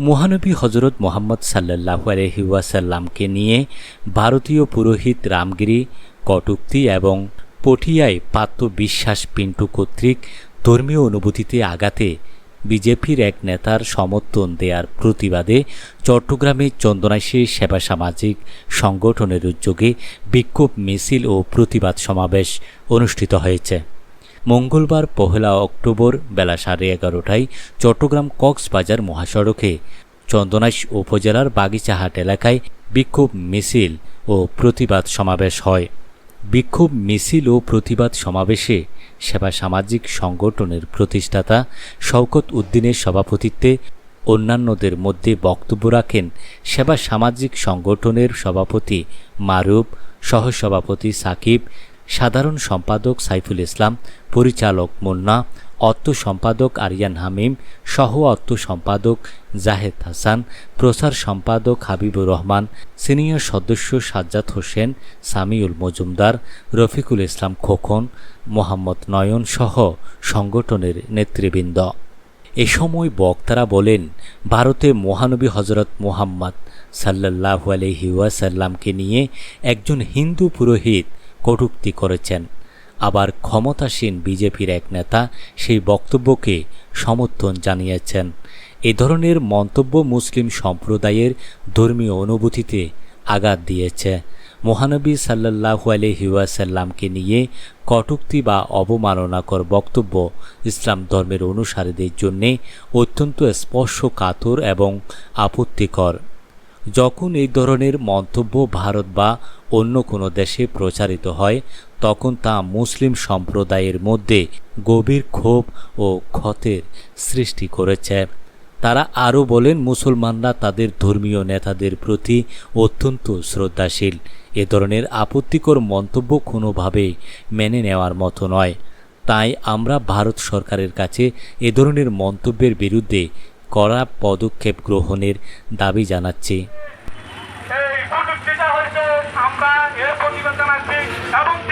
মহানবী হজরত মোহাম্মদ সাল্লাহ আলহিউসাল্লামকে নিয়ে ভারতীয় পুরোহিত রামগিরি, কটুক্তি এবং পটিয়ায় পাত্র বিশ্বাস পিন্টু কর্তৃক ধর্মীয় অনুভূতিতে আঘাতে বিজেপির এক নেতার সমর্থন দেওয়ার প্রতিবাদে চট্টগ্রামে চন্দনাইশী সেবা সামাজিক সংগঠনের উদ্যোগে বিক্ষোভ মিছিল ও প্রতিবাদ সমাবেশ অনুষ্ঠিত হয়েছে। মঙ্গলবার পহেলা অক্টোবর বেলা সাড়ে এগারোটায় চট্টগ্রাম কক্সবাজার মহাসড়কে চন্দনাইশ উপজেলার বাগিচাহাট এলাকায় বিক্ষোভ মিছিল ও প্রতিবাদ সমাবেশ হয়। বিক্ষোভ মিছিল ও প্রতিবাদ সমাবেশে সেবা সামাজিক সংগঠনের প্রতিষ্ঠাতা শওকত উদ্দিনের সভাপতিত্বে অন্যান্যদের মধ্যে বক্তব্য রাখেন সেবা সামাজিক সংগঠনের সভাপতি মারুফ, সহসভাপতি সাকিব সাধারণ সম্পাদক সাইফুল ইসলাম, পরিচালক মুন্না, অর্থ সম্পাদক আরিয়ান হামিম, সহ অর্থ সম্পাদক জাহেদ হাসান প্রচার সম্পাদক হাবিবুর রহমান, সিনিয়র সদস্য সাজ্জাদ হোসেন, সামিউল মজুমদার, রফিকুল ইসলাম খোকন, মোহাম্মদ নয়ন সহ সংগঠনের নেতৃবৃন্দ। এ সময় বক্তারা বলেন, ভারতে মহানবী হজরত মুহাম্মদ সাল্লাহ আলহি ওয়াসাল্লামকে নিয়ে একজন হিন্দু পুরোহিত কটূক্তি করেছেন। আবার ক্ষমতাসীন বিজেপির এক নেতা সেই বক্তব্যকে সমর্থন জানিয়েছেন। এ ধরনের মন্তব্য মুসলিম সম্প্রদায়ের ধর্মীয় অনুভূতিতে আঘাত দিয়েছে। মহানবী সাল্লাহু আলহিউসাল্লামকে নিয়ে কটুক্তি বা অবমাননাকর বক্তব্য ইসলাম ধর্মের অনুসারীদের জন্যে অত্যন্ত স্পর্শকাতর এবং আপত্তিকর। যখন এই ধরনের মন্তব্য ভারত বা অন্য কোনো দেশে প্রচারিত হয়, তখন তা মুসলিম সম্প্রদায়ের মধ্যে গভীর ক্ষোভ ও ক্ষতের সৃষ্টি করেছে। তারা আরও বলেন, মুসলমানরা তাদের ধর্মীয় নেতাদের প্রতি অত্যন্ত শ্রদ্ধাশীল। এ ধরনের আপত্তিকর মন্তব্য কোনোভাবেই মেনে নেওয়ার মতো নয়। তাই আমরা ভারত সরকারের কাছে এ ধরনের মন্তব্যের বিরুদ্ধে কড়া পদক্ষেপ গ্রহণের দাবি জানাচ্ছি। জানাচ্ছি